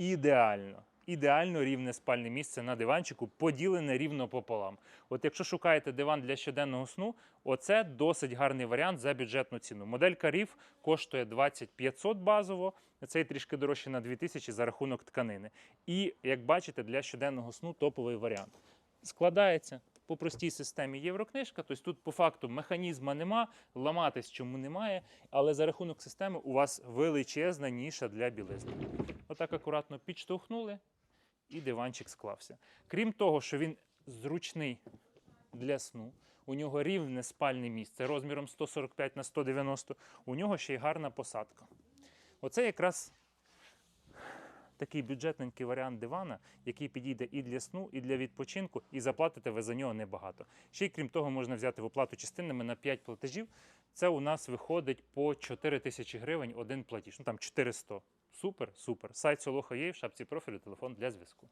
ідеально. Ідеально рівне спальне місце на диванчику, поділене рівно пополам. От якщо шукаєте диван для щоденного сну, оце досить гарний варіант за бюджетну ціну. Моделька Reef коштує 2500 базово, цей трішки дорожче на 2000 за рахунок тканини. І як бачите, для щоденного сну топовий варіант. Складається по простій системі Єврокнижка, тобто тут по факту механізма нема, ламатись чому немає, але за рахунок системи у вас величезна ніша для білизни. Отак акуратно підштовхнули, і диванчик склався. Крім того, що він зручний для сну, у нього рівне спальне місце розміром 145 на 190, у нього ще й гарна посадка. Оце якраз такий бюджетненький варіант дивана, який підійде і для сну, і для відпочинку, і заплатите ви за нього небагато. Ще й крім того, можна взяти в оплату частинами на 5 платежів. Це у нас виходить по 4 тисячі гривень один платіж. Ну там 400. Супер, супер. Сайт Солоха є в шапці профілю, телефон для зв'язку.